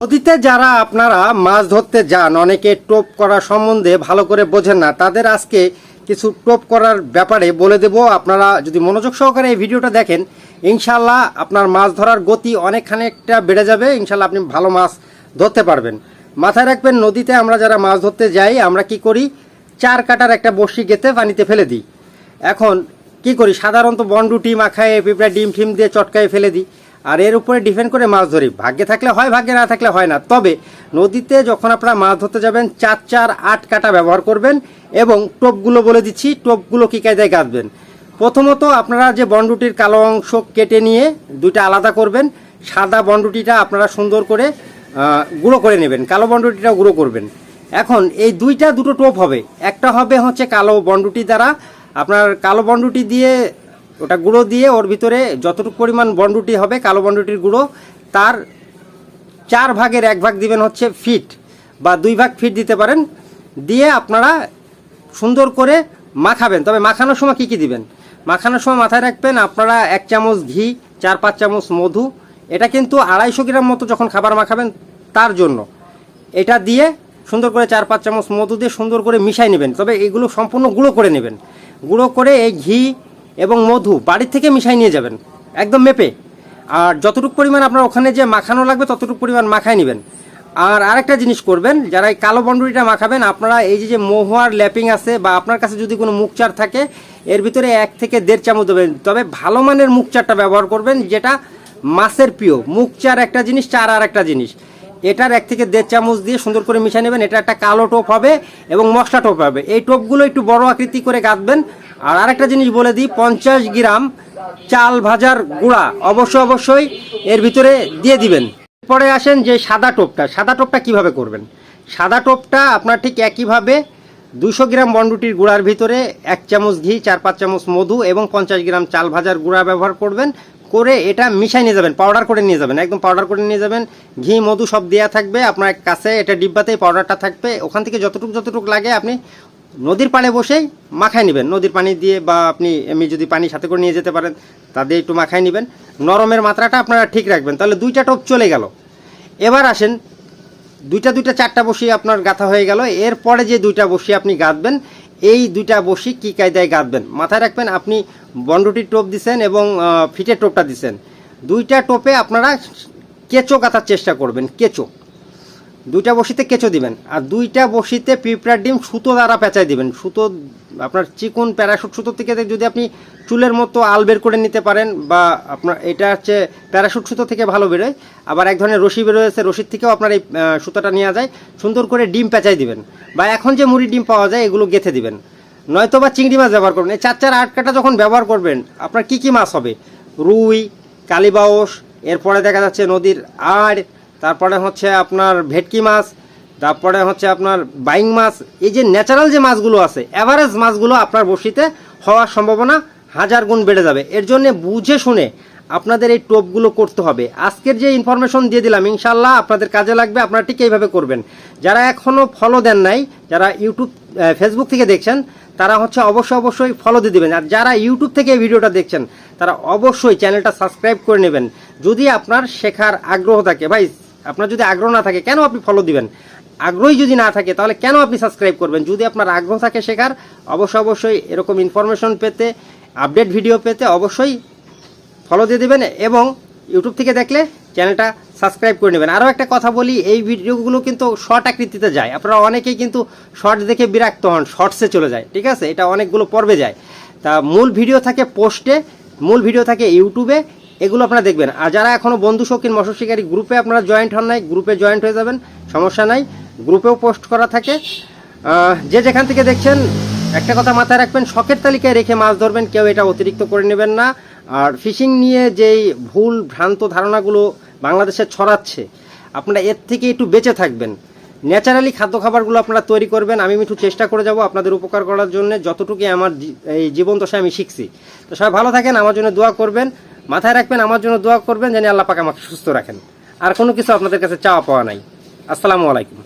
নদীতে যারা আপনারা মাছ ধরতে যান, অনেকে টোপ করা সম্বন্ধে ভালো করে বোঝেন না, তাদের আজকে কিছু টোপ করার ব্যাপারে বলে দেব। আপনারা যদি মনোযোগ সহকারে এই ভিডিওটা দেখেন ইনশাল্লাহ আপনার মাছ ধরার গতি অনেকখানি একটা বেড়ে যাবে ইনশাল্লাহ আপনি ভালো মাছ ধরতে পারবেন। মাথায় রাখবেন, নদীতে আমরা যারা মাছ ধরতে যাই, আমরা কি করি? চার কাটার একটা বড়শি গেতে পানিতে ফেলে দিই। এখন কি করি? সাধারণত বন্ডুটি মাখায়, পিঁপড়া ডিম ফিম দিয়ে চটকায় ফেলে দিই। আর এর উপরে ডিপেন্ড করে মাছ ধরি। ভাগ্যে থাকলে হয়, ভাগ্যে না থাকলে হয় না। তবে নদীতে যখন আপনারা মাছ ধরতে যাবেন, চার চার, আট কাটা ব্যবহার করবেন এবং টোপগুলো বলে দিচ্ছি, টোপগুলো কী কায়দায় গাঁথবেন। প্রথমত আপনারা যে বন্ডুটির কালো অংশ কেটে নিয়ে দুইটা আলাদা করবেন, সাদা বন্ডুটিটা আপনারা সুন্দর করে গুঁড়ো করে নেবেন, কালো বন্ডুটিটা গুঁড়ো করবেন। এখন এই দুইটা দুটো টোপ হবে। একটা হবে হচ্ছে কালো বন্ডুটি দ্বারা, আপনার কালো বন্ডুটি দিয়ে ওটা গুঁড়ো দিয়ে ওর ভিতরে যতটুকু পরিমাণ বন্ডুটি হবে, কালো বন্ডুটির গুঁড়ো, তার চার ভাগের এক ভাগ দিবেন হচ্ছে ফিট বা দুই ভাগ ফিট দিতে পারেন, দিয়ে আপনারা সুন্দর করে মাখাবেন। তবে মাখানোর সময় কী কী দিবেন? মাখানোর সময় মাথায় রাখবেন আপনারা এক চামচ ঘি, চার পাঁচ চামচ মধু, এটা কিন্তু আড়াইশো গ্রাম মতো যখন খাবার মাখাবেন তার জন্য। এটা দিয়ে সুন্দর করে চার পাঁচ চামচ মধু দিয়ে সুন্দর করে মিশাই নেবেন। তবে এগুলো সম্পূর্ণ গুঁড়ো করে নেবেন। গুঁড়ো করে এই ঘি এবং মধু বাড়ির থেকে মিশাই নিয়ে যাবেন। একদম মেপে। আর যতটুকু পরিমাণ আপনার ওখানে যে মাখানো লাগবে, ততটুকু পরিমাণ মাখায় নেবেন। আর আরেকটা জিনিস করবেন, যারা এই কালো বন্ডুরিটা মাখাবেন, আপনারা এই যে মহুয়ার ল্যাপিং আছে বা আপনার কাছে যদি কোনো মুখচার থাকে, এর ভিতরে এক থেকে দেড় চামচ দেবেন। তবে ভালো মানের মুখচারটা ব্যবহার করবেন, যেটা মাছের প্রিয় মুখচার একটা জিনিস, চার আর একটা জিনিস। এটার এক থেকে দেড় চামচ দিয়ে সুন্দর করে মিশিয়ে নেবেন। এটা একটা কালো টোপ হবে এবং মশলা টোপ হবে। এই টোপগুলো একটু বড় আকৃতি করে গাঁথবেন। আর আরেকটা জিনিস বলে দিই, পঞ্চাশ গ্রাম চাল ভাজার গুঁড়া অবশ্য অবশ্যই এর ভিতরে দিয়ে দিবেন। পরে আসেন যে সাদা টোপটা সাদা টোপটা কীভাবে করবেন? সাদা টোপটা আপনার ঠিক একইভাবে দুশো গ্রাম বন্ডুটির গুঁড়ার ভিতরে এক চামচ ঘি, চার পাঁচ চামচ মধু এবং পঞ্চাশ গ্রাম চাল ভাজার গুঁড়া ব্যবহার করবেন। করে এটা মিশাই নিয়ে যাবেন পাউডার করে নিয়ে যাবেন, একদম পাউডার করে নিয়ে যাবেন। ঘি, মধু সব দেওয়া থাকবে, আপনার কাছে এটা ডিব্বাতেই পাউডারটা থাকবে। ওখান থেকে যতটুকু যতটুকু লাগে আপনি নদীর পাড়ে বসেই মাখায় নেবেন। নদীর পানি দিয়ে বা আপনি এমনি যদি পানি সাথে করে নিয়ে যেতে পারেন, তা দিয়ে একটু মাখায় নেবেন। নরমের মাত্রাটা আপনারা ঠিক রাখবেন। তাহলে দুইটা টোপ চলে গেল। এবার আসেন, দুইটা দুইটা চারটা বসি আপনার গাঁথা হয়ে গেল। এরপরে যে দুইটা বসি আপনি গাঁথবেন, এই দুইটা বসি কী কায়দায় গাঁথবেন? মাথায় রাখবেন, আপনি বন্ডুটির টোপ দিছেন এবং ফিটের টোপটা দিছেন। দুইটা টোপে আপনারা কেঁচো গাঁথার চেষ্টা করবেন, কেঁচো। দুইটা বসিতে কেঁচো দিবেন। আর দুইটা বসিতে পিঁপড়ার ডিম সুতো দ্বারা পেঁচাই দিবেন। সুতো, আপনার চিকুন প্যারাশুট সুতো থেকে যদি আপনি চুলের মতো আল বের করে নিতে পারেন বা আপনার, এটা হচ্ছে প্যারাশুট সুতো থেকে ভালো বেরোয়। আবার এক ধরনের রশি বেরোয়েছে রশির থেকেও আপনার এই সুতোটা নেওয়া যায়। সুন্দর করে ডিম পেঁচাই দিবেন। বা এখন যে মুড়ি ডিম পাওয়া যায়, এগুলো গেঁথে দিবেন। নয়তো বা চিংড়ি মাছ ব্যবহার করবেন। এই চার চার আট কাটা যখন ব্যবহার করবেন, আপনার কি কি মাছ হবে? রুই, কালিবাউস, এরপরে দেখা যাচ্ছে নদীর আড় তারপরে হচ্ছে আপনার ভেটকি মাছ, তারপরে হচ্ছে আপনার বাইং মাছ, এই যে ন্যাচারাল যে মাছগুলো আছে অ্যাভারেজ মাছগুলো আপনার বসিতে হওয়ার সম্ভাবনা হাজার গুণ বেড়ে যাবে। এর জন্য বুঝে শুনে আপনাদের এই টোপগুলো করতে হবে। আজকের যে ইনফরমেশন দিয়ে দিলাম ইনশাল্লাহ আপনাদের কাজে লাগবে, আপনারা ঠিক এইভাবে করবেন। যারা এখনও ফলো দেন নাই, যারা ইউটিউব ফেসবুক থেকে দেখছেন, তারা হচ্ছে অবশ্যই অবশ্যই ফলো দিয়ে দেবেন। আর যারা ইউটিউব থেকে এই ভিডিওটা দেখছেন, তারা অবশ্যই চ্যানেলটা সাবস্ক্রাইব করে নেবেন। যদি আপনার শেখার আগ্রহ থাকে, ভাই আপনার যদি আগ্রহ না থাকে, কেন আপনি ফলো দিবেন? আগ্রহী যদি না থাকে, তাহলে কেন আপনি সাবস্ক্রাইব করবেন? যদি আপনার আগ্রহ থাকে শেখার অবশ্যই অবশ্যই এরকম ইনফরমেশন পেতে আপডেট ভিডিও পেতে অবশ্যই ফলো দিয়ে দেবেন এবং ইউটিউব থেকে দেখলে চ্যানেলটা সাবস্ক্রাইব করে নেবেন। আরও একটা কথা বলি, এই ভিডিওগুলো কিন্তু শর্ট আকৃতিতে যায়। আপনারা অনেকেই কিন্তু শর্ট দেখে বিরক্ত হন শর্টসে চলে যায়, ঠিক আছে? এটা অনেকগুলো পর্বে যায়। তা মূল ভিডিও থাকে পোস্টে মূল ভিডিও থাকে ইউটিউবে এগুলো আপনারা দেখবেন। আর যারা এখনও বন্ধু শৌখিন মৎস্য শিকারী গ্রুপে আপনারা জয়েন্ট হন নাই, গ্রুপে জয়েন্ট হয়ে যাবেন, সমস্যা নাই। গ্রুপেও পোস্ট করা থাকে। যে যেখান থেকে দেখছেন, একটা কথা মাথায় রাখবেন, শখের তালিকায় রেখে মাছ ধরবেন, কেউ এটা অতিরিক্ত করে নেবেন না। আর ফিশিং নিয়ে যেই ভুল, ভ্রান্ত ধারণাগুলো বাংলাদেশে ছড়াচ্ছে, আপনারা এর থেকে একটু বেঁচে থাকবেন। ন্যাচারালি খাদ্য খাবারগুলো আপনারা তৈরি করবেন। আমি একটু চেষ্টা করে যাব আপনাদের উপকার করার জন্য যতটুকু আমার এই জীবন দশায় আমি শিখছি। তো সবাই ভালো থাকেন, আমার জন্য দোয়া করবেন। মাথায় রাখবেন, আমার জন্য দোয়া করবেন যেন আল্লাহ পাক আমাকে সুস্থ রাখেন। আর কোনো কিছু আপনাদের কাছে চাওয়া পাওয়া নাই। আসসালামু আলাইকুম।